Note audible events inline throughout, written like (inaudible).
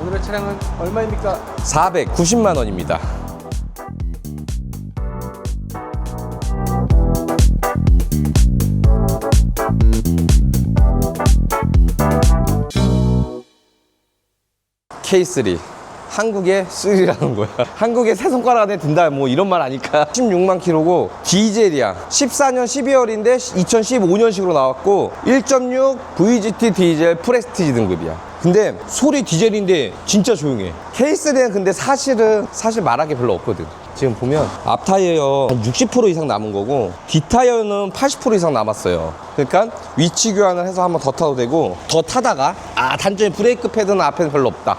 오늘의 차량은 얼마입니까? 490만 원입니다. K3 한국의 3라는 거야. (laughs) 한국의 세 손가락 안에 든다 뭐 이런 말 아니까. (laughs) 16만 킬로고 디젤이야. 14년 12월인데 2015년식으로 나왔고 1.6 VGT 디젤 프레스티지 등급이야. 근데 소리 디젤인데 진짜 조용해. K3는 근데 사실은 사실 게 별로 없거든. 지금 보면 앞 타이어 한60% 이상 남은 거고 뒷 타이어는 80% 이상 남았어요. 그러니까 위치 교환을 해서 한번 더 타도 되고 더 타다가 아 단점이 브레이크 패드는 앞에는 별로 없다.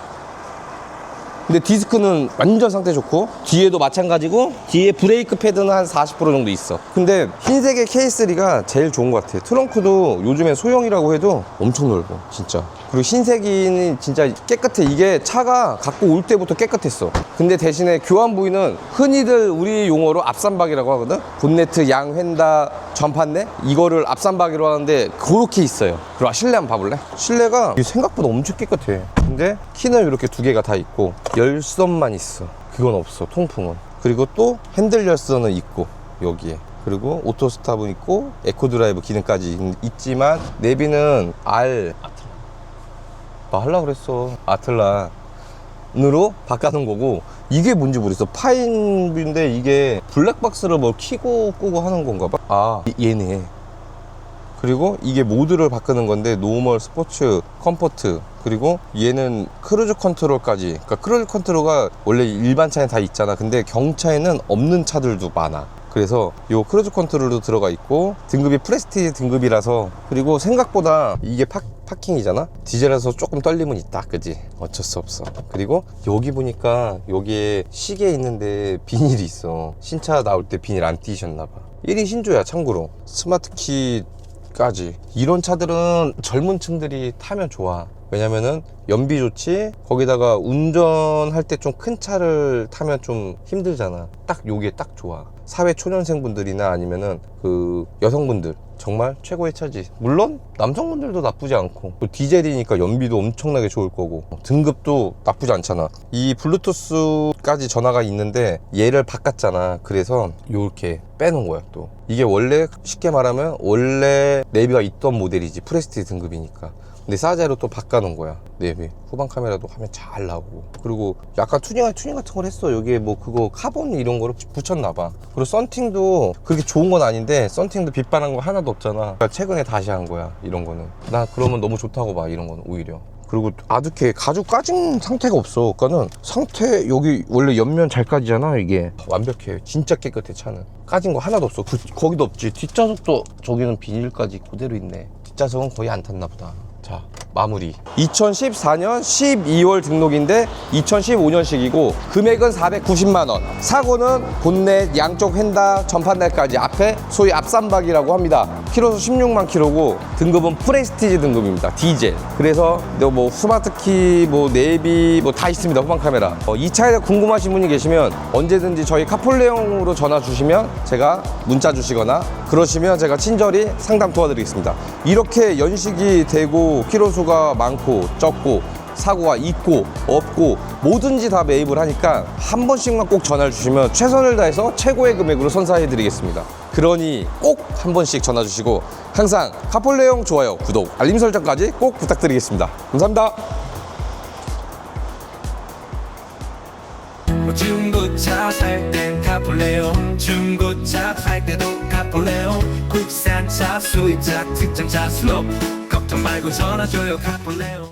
근데 디스크는 완전 상태 좋고 뒤에도 마찬가지고 뒤에 브레이크 패드는 한 40% 정도 있어. 근데 흰색의 K3가 제일 좋은 것 같아. 트렁크도 요즘에 소형이라고 해도 엄청 넓어 진짜 그리고 흰색이 진짜 깨끗해. 이게 차가 갖고 올 때부터 깨끗했어. 근데 대신에 교환 부위는 흔히들 우리 용어로 앞산박이라고 하거든? 본네트 양 휀다 전판네 이거를 앞산박이로 하는데 그렇게 있어요. 그럼 실내 한번 봐볼래? 실내가 생각보다 엄청 깨끗해. 근데 키는 이렇게 두 개가 다 있고 열선만 있어. 그건 없어 통풍은. 그리고 또 핸들 열선은 있고 여기에. 그리고 오토 스탑은 있고 에코 드라이브 기능까지 있- 있지만 내비는 R 나 하려고 그랬어. 아틀란으로 바꿔놓은 거고 이게 뭔지 모르겠어. 파인뷰인데 이게 블랙박스를 뭐 키고 끄고 하는 건가 봐아 얘네. 그리고 이게 모드를 바꾸는 건데 노멀, 스포츠, 컴포트. 그리고 얘는 크루즈 컨트롤까지. 그러니까 크루즈 컨트롤가 원래 일반 차에 다 있잖아. 근데 경차에는 없는 차들도 많아 그래서 요 크루즈 컨트롤도 들어가 있고 등급이 프레스티지 등급이라서 그리고 생각보다 이게 파, 파킹이잖아? 디젤에서 조금 떨림은 있다. 그지? 어쩔 수 없어. 그리고 여기 보니까 여기에 시계 있는데 비닐이 있어. 신차 나올 때 비닐 안 띄셨나 봐. 1인 신조야 참고로. 스마트키 까지. 이런 차들은 젊은 층들이 타면 좋아. 왜냐면은 연비 좋지 거기다가 운전할 때 좀 큰 차를 타면 좀 힘들잖아. 딱 요게 딱 좋아 사회 초년생분들이나 아니면은 그 여성분들 정말 최고의 차지. 물론 남성분들도 나쁘지 않고. 또 디젤이니까 연비도 엄청나게 좋을 거고. 등급도 나쁘지 않잖아. 이 블루투스까지 전화가 있는데 얘를 바꿨잖아. 그래서 요렇게 빼놓은 거야 또. 이게 원래 쉽게 말하면 원래 내비가 있던 모델이지. 프레스티 등급이니까. 근데 사제로 또 바꿔놓은 거야. 내비. 후방 카메라도 화면 잘 나오고. 그리고 약간 투닝 투닝 같은 걸 했어. 여기에 뭐 그거 카본 이런 거를 붙였나 봐. 그리고 썬팅도 그렇게 좋은 건 아닌데 썬팅도 빛바란 거 하나도 없잖아. 그러니까 최근에 다시 한 거야 이런 거는. 나 그러면 너무 좋다고 봐 이런 거는 오히려. 그리고 아득해. 가죽 까진 상태가 없어 그러니까는. 상태 여기 원래 옆면 잘 까지잖아 이게. 완벽해. 진짜 깨끗해 차는. 까진 거 하나도 없어. 그, 거기도 없지. 뒷좌석도 저기는 비닐까지 그대로 있네. 뒷좌석은 거의 안 탔나 보다. 자 마무리. 2014년 12월 등록인데 2015년식이고 금액은 490만원. 사고는 본넷 양쪽 휀다 전판날까지 앞에 소위 앞산박이라고 합니다. 키로수 16만 킬로고 등급은 프레스티지 등급입니다. 디젤. 그래서 뭐 스마트키 뭐 내비 뭐 다 있습니다. 후방 카메라. 어, 이 차에 대해 궁금하신 분이 계시면 언제든지 저희 카폴레용으로 전화 주시면 제가 문자 주시거나 그러시면 제가 친절히 상담 도와드리겠습니다. 이렇게 연식이 되고 키로수가 많고 적고 사고가 있고 없고 뭐든지 다 매입을 하니까 한 번씩만 꼭 전화를 주시면 최선을 다해서 최고의 금액으로 선사해 드리겠습니다. 그러니 꼭 한 번씩 전화 주시고 항상 카폴레용 좋아요 구독 알림 설정까지 꼭 부탁드리겠습니다. 감사합니다 뭐 중고차 살 땐 카폴레온 중고차 팔 때도 카폴레온 국산차 수입차 특장차 수업 걱정 말고 전화 줘요 카폴레온